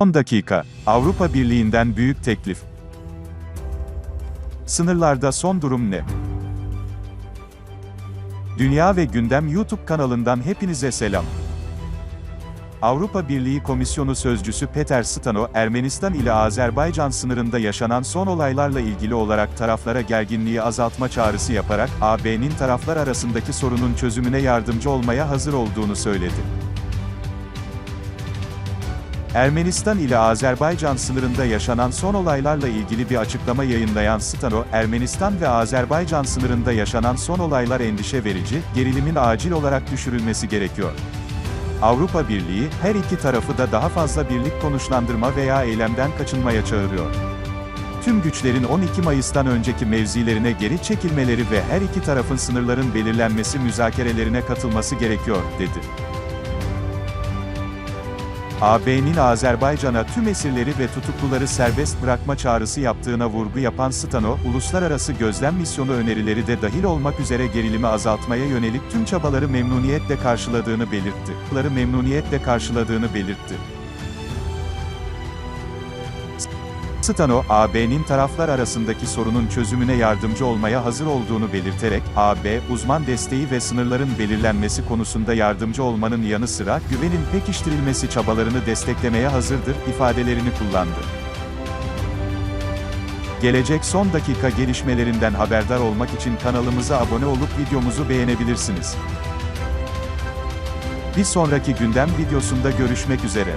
10 dakika. Avrupa Birliği'nden büyük teklif. Sınırlarda son durum ne? Dünya ve Gündem YouTube kanalından hepinize selam. Avrupa Birliği Komisyonu Sözcüsü Peter Stano, Ermenistan ile Azerbaycan sınırında yaşanan son olaylarla ilgili olarak taraflara gerginliği azaltma çağrısı yaparak, AB'nin taraflar arasındaki sorunun çözümüne yardımcı olmaya hazır olduğunu söyledi. Ermenistan ile Azerbaycan sınırında yaşanan son olaylarla ilgili bir açıklama yayınlayan Stano, Ermenistan ve Azerbaycan sınırında yaşanan son olaylar endişe verici, gerilimin acil olarak düşürülmesi gerekiyor. Avrupa Birliği, her iki tarafı da daha fazla birlik konuşlandırma veya eylemden kaçınmaya çağırıyor. Tüm güçlerin 12 Mayıs'tan önceki mevzilerine geri çekilmeleri ve her iki tarafın sınırların belirlenmesi müzakerelerine katılması gerekiyor, dedi. AB'nin Azerbaycan'a tüm esirleri ve tutukluları serbest bırakma çağrısı yaptığına vurgu yapan Stano, uluslararası gözlem misyonu önerileri de dahil olmak üzere gerilimi azaltmaya yönelik tüm çabaları memnuniyetle karşıladığını belirtti. Ları memnuniyetle karşıladığını belirtti. Stano, AB'nin taraflar arasındaki sorunun çözümüne yardımcı olmaya hazır olduğunu belirterek, AB, uzman desteği ve sınırların belirlenmesi konusunda yardımcı olmanın yanı sıra, güvenin pekiştirilmesi çabalarını desteklemeye hazırdır, ifadelerini kullandı. Gelecek son dakika gelişmelerinden haberdar olmak için kanalımıza abone olup videomuzu beğenebilirsiniz. Bir sonraki gündem videosunda görüşmek üzere.